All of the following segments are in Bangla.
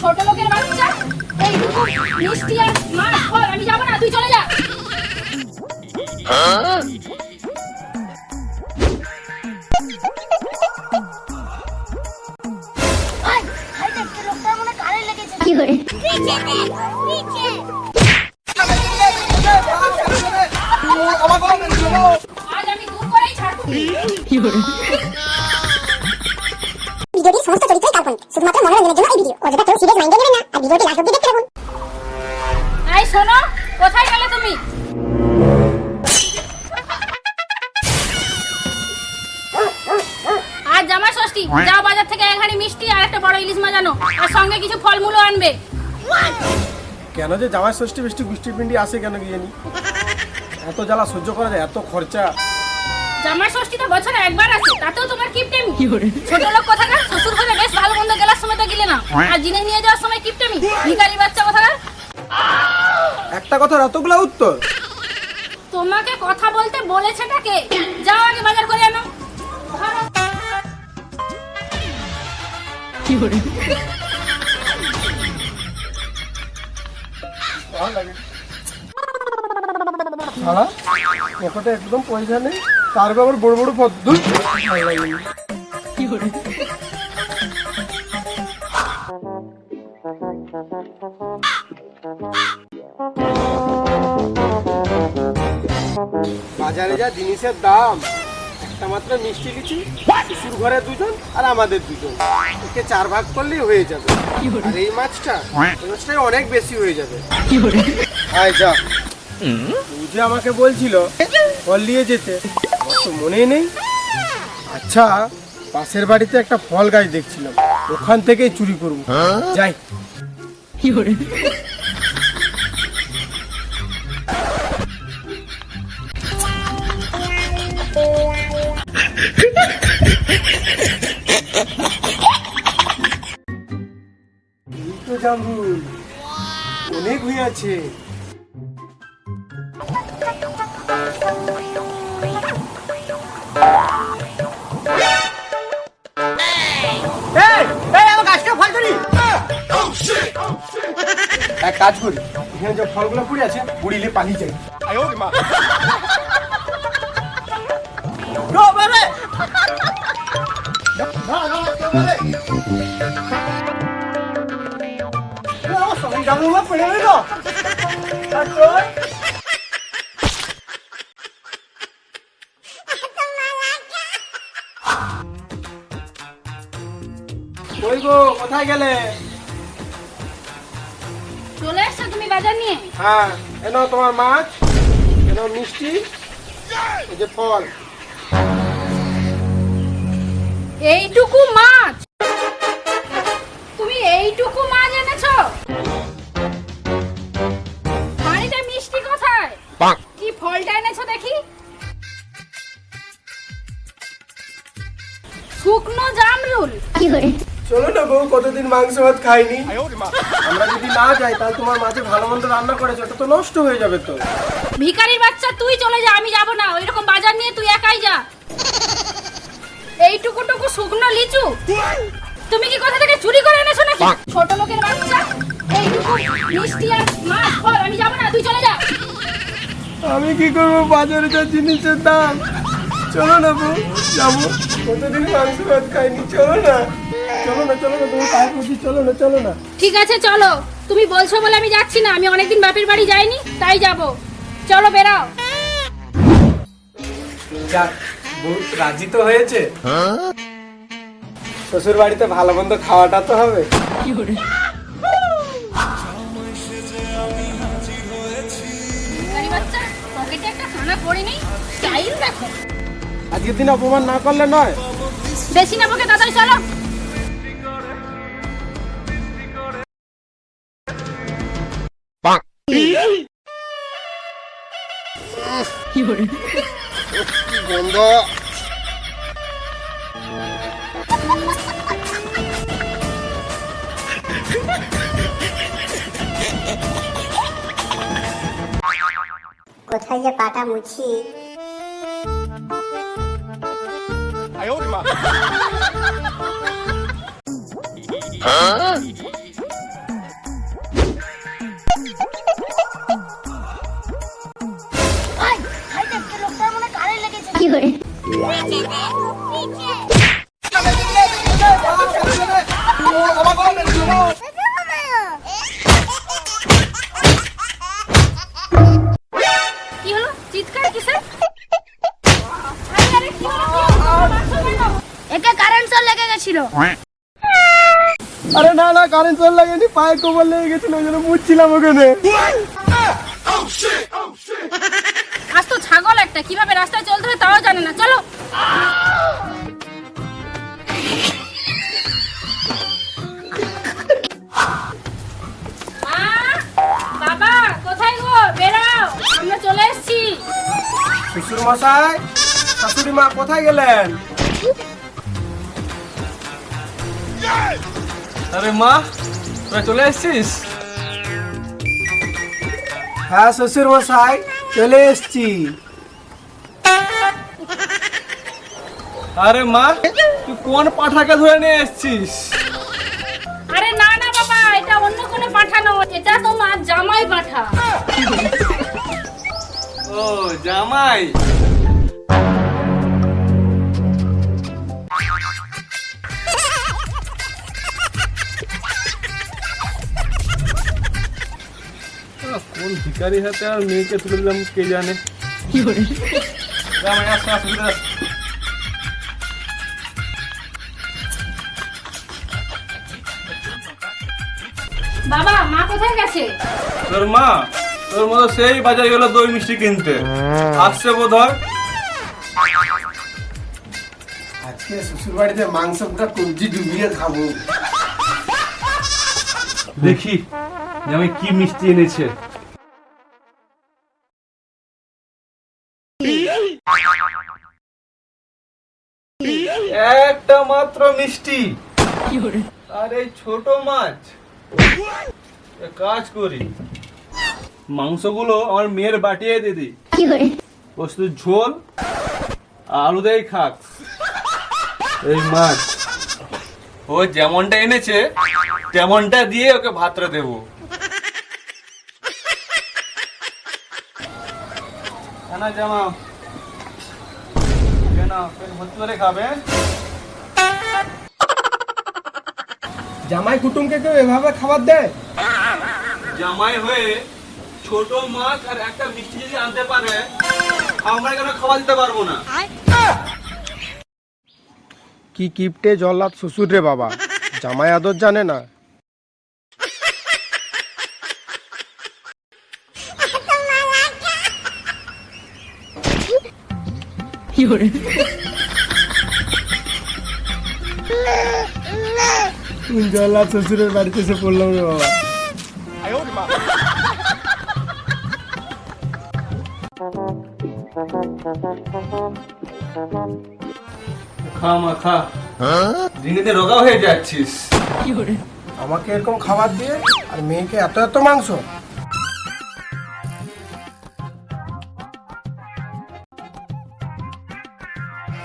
ছোট লোকের বাচ্চা? এইটুকু মিষ্টি আর মাছ ফল আমি যাব না তুই চলে যা। আজ আমি দূর করেই ছাড়বো। ভিডিওটির ভিডিওটি লাস্ট অব্দি দেখতে থাকুন। এই শোনো কোথায় গেলে তুমি? আজ জামাই ষষ্ঠী যাও বাজার থেকে এক হাঁড়ি মিষ্টি আর একটা বড় ইলিশ মাছ আনো আর সঙ্গে কিছু ফলমূলও আনবে। কেন যে জামাই ষষ্ঠী বৃষ্টি বৃষ্টি পিন্ডি আসে কেন গিয়ে নি এত জ্বালা সহ্য করা যায় এত খরচা। জামাই ষষ্ঠীটা বছরে একবার আসে তাতেও তোমার কিপটেমি। ছোট লোক কোথাকার শ্বশুর ঘরে বেশ ভালো মন্দ গেলার সময় তো গেলে না। আর জিনিস নিয়ে যাওয়ার সময় কিপটেমি ভিখারি বাচ্চা কোথাকার একটা কথার এতগুলা উত্তর। তোমাকে কথা বলতে বলেছেটা কে? যাও আগে বাজার করে আনো। ধরো। শালা পকেটে একদম পয়সা নেই। তার আবার বড় বড় পদ্ম। বাজারে যা জিনিসের দাম একটা মাত্র মিষ্টি লিচি শ্বশুর ঘরে দুজন আর আমাদের দুজন। একে চার ভাগ করলেই হয়ে যাবে। আর এই মাছটা এই মাছটাই অনেক বেশি হয়ে যাবে। আয় যা। যে আমাকে বলছিল ফল নিয়ে যেতে। তো মনেই নেই। আচ্ছা পাশের বাড়িতে একটা ফল গাছ দেখছিলাম। ওখান থেকেই চুরি করব। যাই। এই তো জামরুল। অনেক হয়ে আছে। এক কাজ করি এখানে যে ফলগুলো পড়ে আছে পুড়িলে পালিয়ে যাই। ওই গো কোথায় গেলে? চলে এসছো তুমি বাজার নিয়ে। হ্যাঁ এনো তোমার মাছ এনো মিষ্টি এই যে ফল। এইটুকু মাছ। বউ কতদিন মাংস ভাত খাইনি। আমরা যদি না যাই তাহলে তোমার মাঝে ভালো মন্দ রান্না করেছে ওটা তো নষ্ট হয়ে যাবে তো। ভিখারির বাচ্চা তুই চলে যা আমি যাব না। ওই রকম বাজার নিয়ে তুই একাই যা। এইটুকু টুকু শুকনো লিচু? তুমি কি কোথা থেকে চুরি করে এনেছো নাকি? ছোট লোকের বাচ্চা? এইটুকু মিষ্টি আর মাছ ফল আমি যাব না তুই চলে যা। আমি কি করব? বাজারে যা জিনিসের দাম। চলো না বউ যাব। কতদিন মাংস ভাত খাইনি? চলো না। চলো না চলো না তুমি পায়ে পড়ছি চলো না চলো না। ঠিক আছে চলো। তুমি বলছো বলে আমি যাচ্ছি না আমি অনেকদিন বাপের বাড়ি যাইনি তাই যাব। চলো বেরাও। যাক বউ রাজি তো হয়েছে। শ্বশুর বাড়িতে ভালো মন্দ খাওয়াটা তো হবে। বাচ্চা পকেটে একটা খানা করে নেই স্টাইল দেখো। আজকের দিন অপমান না করলে নয়। বেশি না বকে তাড়াতাড়ি চলো। গন্ধ কোথায় যে পাটা মুছি? কি কারেন্ট চল লাগেনি পায়ে কোমর লেগে গেছিল ওই জন্য মুচ্ছিলাম ওখানে। আজ তো ছাগল একটা কীভাবে রাস্তায় চলতে তাও জানে না চলো। বাবা কোথায় গো? বেরাও আমরা চলে এসেছি। শ্বশুর মশাই শাশুড়ি মা কোথায় গেলেন? আরে মা তোরা চলে এসছিস? হ্যাঁ শ্বশুর মশাই চলে এসছি। আরে মা তুই কোন পাঠাকে ধরে নিয়ে এসছিস? আরে না না বাবা এটা অন্য কোনো পাঠানো এটা তোমার জামাই পাঠা। ও জামাই। ভিকারি হাতে আর মেয়েকে তুলে দিলাম কে জানে। বাবা মা কোথায় গেছে? তোর মা তোর মতো সেই বাজারে গেল দই মিষ্টি কিনতে। আসছে বোধ হয় আজকে শ্বশুর বাড়িতে মাংস পুরো কবজি ডুবিয়ে খাব। দেখি যে আমি কি মিষ্টি এনেছে। একটা মাত্র মিষ্টি। আর এই ছোট মাছ। কাজ করি। মাংসগুলো আমার মেয়ের বাটিয়ে দিদি ও শুধু ঝোল আলু দেই খাক। এই মাছ। ও যেমনটা এনেছে তেমনটা দিয়ে ওকে ভাতটা দেবো। না জামা কেন? করে খাবে? জামাই কুটুমকে কেউ এভাবে খাবার দেয়? জামাই হয়ে ছোট মাছ আর একটা মিষ্টি যদি আনতে পারে আমরা কেন খাওয়া দিতে পারব না? কি কিপটে জল্লাদ শ্বশুর রে বাবা জামাই আদর জানে না। জল্লাদ শ্বশুরের বাড়িতে এসে পড়লাম রে বাবা। খা মা খা। দিনেতে রোগা হয়ে যাচ্ছিস। আমাকে এরকম খাবার দিয়ে আর মেয়েকে এত এত মাংস।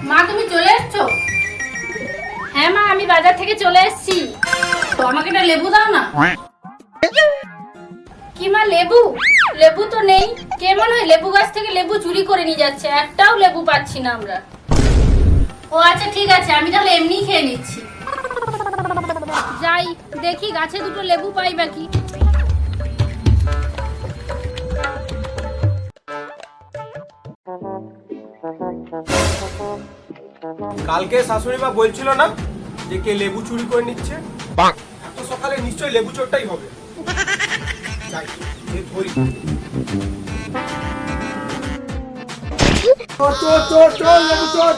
মা তুমি চলে হ্যাঁ মা, আমি বাজার থেকে চলে এসেছি। তো আমাকে একটা লেবু দাও না। কি মা, লেবু? লেবু তো নেই। কে মনে হয় লেবু গাছ থেকে লেবু চুরি করে নিয়ে যাচ্ছে? একটাও লেবু পাচ্ছি না আমরা। ও আচ্ছা ঠিক আছে, আমি তাহলে এমনিই খেয়ে নিচ্ছি। যাই, দেখি গাছে দুটো লেবু পাই বাকি কালকে শাশুড়ি মা বলছিল না যে কে লেবু চুরি করে নিচ্ছে এত সকালে নিশ্চয়ই লেবু চোরটাই হবে যাই, যে ধরি। চোর, চোর, চোর, চোর, লেবু চোর,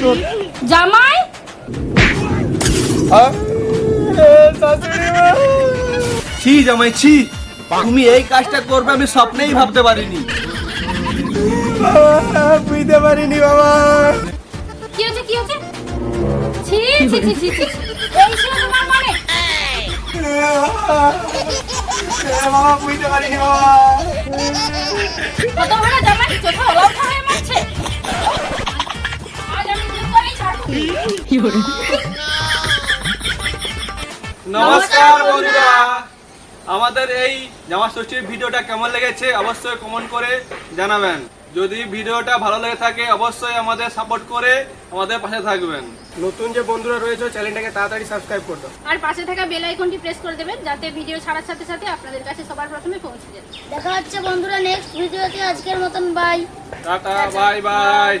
লেবু। জামাই। ছি জামাই ছি তুমি এই কাজটা করবে আমি স্বপ্নেই ভাবতে পারিনি। বুঝতে পারিনি বাবা। কি হয়েছে কি হয়েছে? ছি ছি ছি ছি ছি। এই ছিল তোমার মনে? বাবা বুঝতে পারিনি বাবা। কত ভাড়া জামাই চোখে অলঙ্ক হয়ে মারছে। আজ আমি চুপ করেই ছাড়বো? নমস্কার বন্ধুরা। আমাদের এই জামা ষষ্ঠীর ভিডিওটা কেমন লেগেছে অবশ্যই কমেন্ট করে জানাবেন। যদি ভিডিওটা ভালো লেগে থাকে অবশ্যই আমাদের সাপোর্ট করে আমাদের পাশে থাকবেন। নতুন যে বন্ধুরা রয়েছে চ্যানেলটাকে তাড়াতাড়ি সাবস্ক্রাইব করে দাও। আর পাশে থাকা বেল আইকনটি প্রেস করে দেবেন যাতে ভিডিও ছাড়ার সাথে সাথে আপনাদের কাছে সবার প্রথমে পৌঁছে যায়। দেখা হচ্ছে বন্ধুরা নেক্সট ভিডিওতে আজকের মতন বাই টাটা বাই বাই